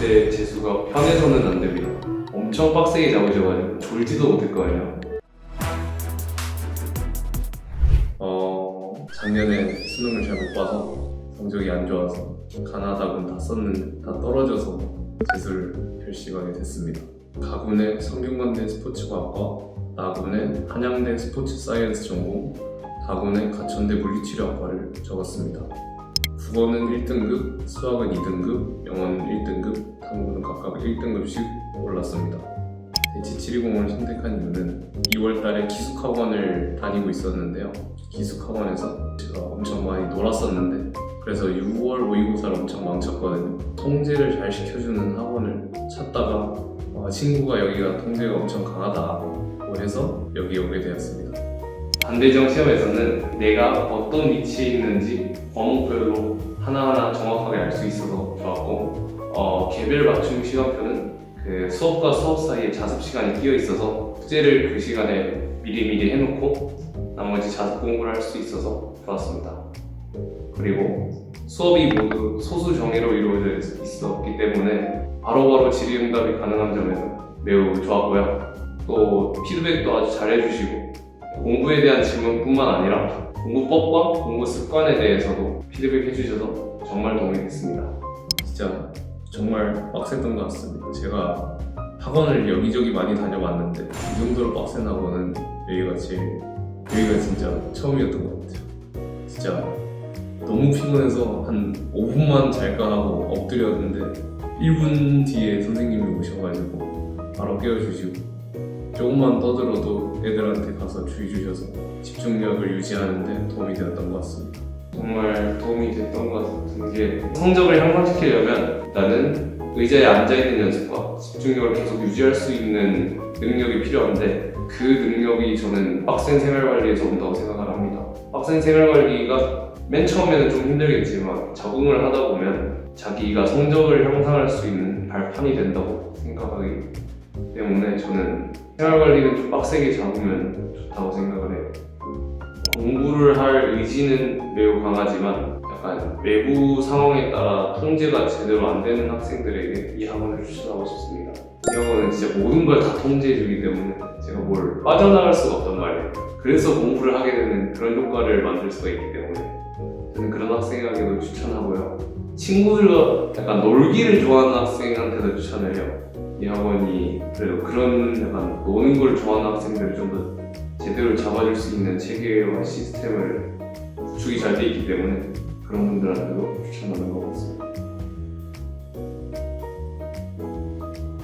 때 재수가 편해서는 안 됩니다. 엄청 빡세게 잡으셔가지고 졸지도 못할 거 아니에요. 어, 작년에 수능을 잘 못 봐서 성적이 안 좋아서 가나다군 다 썼는데 다 떨어져서 재수를 결심하게 됐습니다. 가군의 성균관대 스포츠과학과, 나군의 한양대 스포츠 사이언스 전공, 다군의 가천대 물리치료학과를 적었습니다. 국어는 1등급, 수학은 2등급, 영어는 1등급, 탐구는 각각 1등급씩 올랐습니다. 대치 720을 선택한 이유는 2월달에 기숙학원을 다니고 있었는데요. 기숙학원에서 제가 엄청 많이 놀았었는데 그래서 6월 모의고사를 엄청 망쳤거든요. 통제를 잘 시켜주는 학원을 찾다가 어, 친구가 여기가 통제가 엄청 강하다고 해서 여기 오게 되었습니다. 반대정 시험에서는 내가 어떤 위치에 있는지 과목별로 알 수 있어서 좋았고 어, 개별 맞춤 시간표는 그 수업과 수업 사이에 자습 시간이 끼어 있어서 숙제를 그 시간에 미리미리 해놓고 나머지 자습 공부를 할 수 있어서 좋았습니다. 그리고 수업이 모두 소수 정의로 이루어져 있- 있었기 때문에 바로바로 질의응답이 가능한 점에서 매우 좋았고요. 또 피드백도 아주 잘 해주시고 공부에 대한 질문뿐만 아니라 공부법과 공부 습관에 대해서도 피드백 해주셔서 정말 도움이 됐습니다. 진짜 정말 빡셌던 것 같습니다. 제가 학원을 여기저기 많이 다녀봤는데 이 정도로 빡센 학원은 여기가 제일 여기가 진짜 처음이었던 것 같아요. 진짜 너무 피곤해서 한 5분만 잘까 하고 엎드렸는데 1분 뒤에 선생님이 오셔가지고 바로 깨워주시고 조금만 떠들어도 애들한테 가서 주의 주셔서 집중력을 유지하는데 도움이 되었던 것 같습니다. 정말 도움이 됐던 것 같은 게 성적을 향상시키려면 나는 의자에 앉아있는 연습과 집중력을 계속 유지할 수 있는 능력이 필요한데 그 능력이 저는 빡센 생활관리에서 온다고 생각을 합니다. 빡센 생활관리가 맨 처음에는 좀 힘들겠지만 적응을 하다 보면 자기가 성적을 향상할 수 있는 발판이 된다고 생각하기 때문에 저는 생활 관리는 좀 빡세게 잡으면 좋다고 생각을 해요. 공부를 할 의지는 매우 강하지만 약간 외부 상황에 따라 통제가 제대로 안 되는 학생들에게 이 학원을 추천하고 싶습니다. 이 학원은 진짜 모든 걸 다 통제해주기 때문에 제가 뭘 빠져나갈 수가 없단 말이에요. 그래서 공부를 하게 되는 그런 효과를 만들 수가 있기 때문에 저는 그런 학생에게도 추천하고요. 친구들과 약간 놀기를 좋아하는 학생한테도 추천을 해요. 이 학원이 그래도 그런 약간 노는 걸 좋아하는 학생들을 좀 더 제대로 잡아줄 수 있는 체계와 시스템을 구축이 잘 돼 있기 때문에 그런 분들한테도 추천하는 것 같습니다.